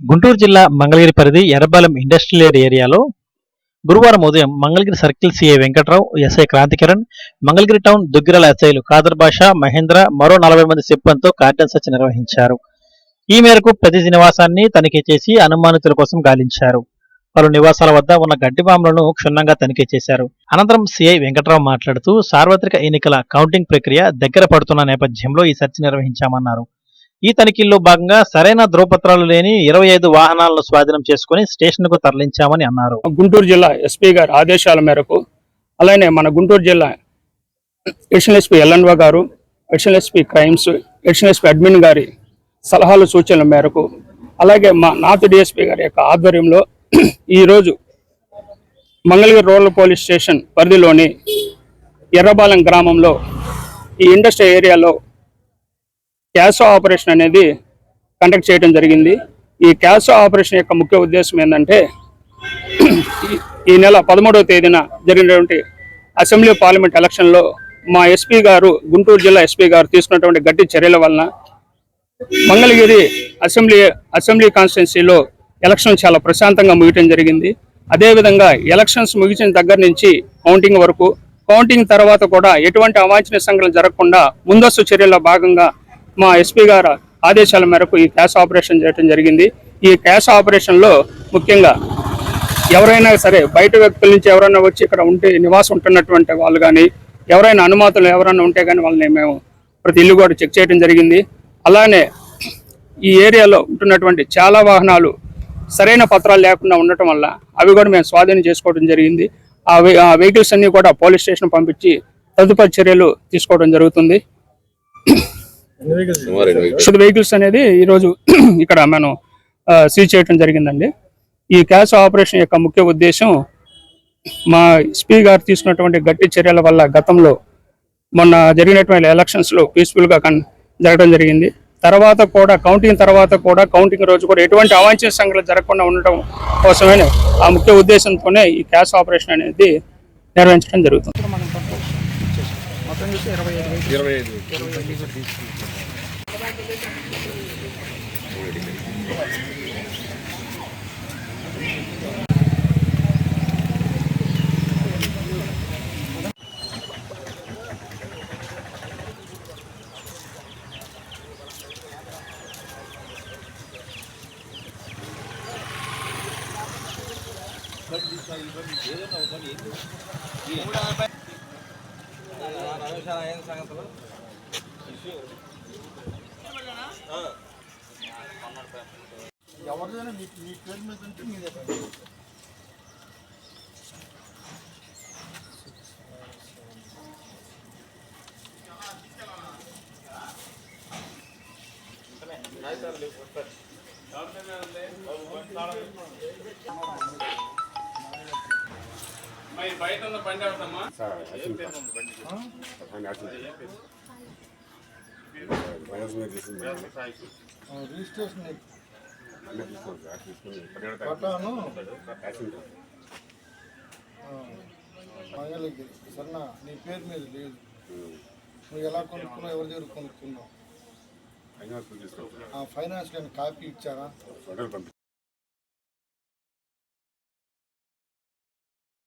గుంటూరు జిల్లా మంగళగిరి పరిధి ఎర్రబాలెం ఇండస్ట్రియల్ ఏరియాలో గురువారం ఉదయం Mangalagiri circle CI Venkatrao SI Krantikiran Mangalagiri town Duggirala ఎస్ఐలు ఖాదర్ బాషా మహేంద్ర మరో నలభై మంది సిబ్బందితో కార్డన్ సెర్చ్ నిర్వహించారు. ఈ మేరకు ప్రతి నివాసాన్ని తనిఖీ చేసి అనుమానితుల కోసం గాలించారు. పలు నివాసాల వద్ద ఉన్న గడ్డి బాంబులను క్షుణ్ణంగా తనిఖీ చేశారు. అనంతరం సిఐ వెంకట్రావు మాట్లాడుతూ సార్వత్రిక ఎన్నికల కౌంటింగ్ ప్రక్రియ దగ్గర పడుతున్న నేపథ్యంలో ఈ సెర్చ్ నిర్వహించామన్నారు. ఈ తనిఖీల్లో భాగంగా సరైన ధ్రువపత్రాలు లేని ఇరవై ఐదు వాహనాలను స్వాధీనం చేసుకుని స్టేషన్కు తరలించామని అన్నారు. గుంటూరు జిల్లా ఎస్పీ గారి ఆదేశాల మేరకు అలానే మన గుంటూరు జిల్లా ఎడిషనల్ ఎస్పీ ఎల్ఎన్వా గారు additional SP crimes additional SP admin గారి సలహాలు సూచనల మేరకు అలాగే మా నార్త్ డిఎస్పీ గారి యొక్క ఆధ్వర్యంలో ఈరోజు మంగళగిరి రూరల్ పోలీస్ స్టేషన్ పరిధిలోని ఎర్రబాలెం గ్రామంలో ఈ ఇండస్ట్రీ ఏరియాలో క్యాష్ ఆపరేషన్ అనేది కండక్ట్ చేయడం జరిగింది. ఈ క్యాష్ ఆపరేషన్ యొక్క ముఖ్య ఉద్దేశం ఏంటంటే ఈ- ఈ నెల పదమూడవ తేదీన జరిగినటువంటి అసెంబ్లీ పార్లమెంట్ ఎలక్షన్లో మా ఎస్పీ గారు గుంటూరు జిల్లా ఎస్పీ గారు తీసుకున్నటువంటి గట్టి చర్యల వలన మంగళగిరి అసెంబ్లీ అసెంబ్లీ కాన్స్టిట్యున్సీలో ఎలక్షన్ చాలా ప్రశాంతంగా ముగియటం జరిగింది. అదేవిధంగా ఎలక్షన్స్ ముగిసిన దగ్గర నుంచి కౌంటింగ్ వరకు కౌంటింగ్ తర్వాత కూడా ఎటువంటి అవాంఛనీయ సంఘటనలు జరగకుండా ముందస్తు చర్యల్లో భాగంగా మా ఎస్పీ గారు ఆదేశాల మేరకు ఈ క్యాష్ ఆపరేషన్ చేయడం జరిగింది. ఈ క్యాష్ ఆపరేషన్లో ముఖ్యంగా ఎవరైనా సరే బయట వ్యక్తుల నుంచి ఎవరైనా వచ్చి ఇక్కడ ఉంటే నివాసం ఉంటున్నటువంటి వాళ్ళు కానీ ఎవరైనా అనుమతులు ఎవరైనా ఉంటే కానీ వాళ్ళని మేము ప్రతి ఇల్లు కూడా చెక్ చేయడం జరిగింది. అలానే ఈ ఏరియాలో ఉంటున్నటువంటి చాలా వాహనాలు సరైన పత్రాలు లేకుండా ఉండటం వల్ల అవి కూడా మేము స్వాధీనం చేసుకోవడం జరిగింది. ఆ వెహికల్స్ అన్ని కూడా పోలీస్ స్టేషన్ పంపించి తదుపరి చర్యలు తీసుకోవడం జరుగుతుంది. షుడ్ వెహికల్స్ అనేది ఈరోజు ఇక్కడ మనం సీజ్ చేయడం జరిగిందండి. ఈ క్యాష్ ఆపరేషన్ యొక్క ముఖ్య ఉద్దేశం మా ఎస్పీ గారు తీసుకున్నటువంటి గట్టి చర్యల వల్ల గతంలో మొన్న జరిగినటువంటి ఎలక్షన్స్ పీస్ఫుల్గా పీస్ఫుల్గా కన్ జరగడం జరిగింది. తర్వాత కూడా కౌంటింగ్ తర్వాత కూడా కౌంటింగ్ రోజు కూడా ఎటువంటి అవాంఛనీయ సంఘటనలు జరగకుండా ఉండటం కోసమే ఆ ముఖ్య ఉద్దేశంతోనే ఈ క్యాష్ ఆపరేషన్ అనేది నిర్వహించడం జరుగుతుంది. ఇరవై ఐదు ఇరవై ఐదు ఏదైనా ఒక ఎవరిదైనా మీ మీ పేరు మీద ఉంటే మీదే రిజిస్ట్రేషన్ పట్టాను మంగళగిరి సరేనా నీ పేరు మీద లేదు. నువ్వు ఎలా కొనుక్కున్నావు ఎవరి దగ్గర కొనుక్కున్నావు? ఆ ఫైనాన్స్ కానీ కాపీ ఇచ్చారా?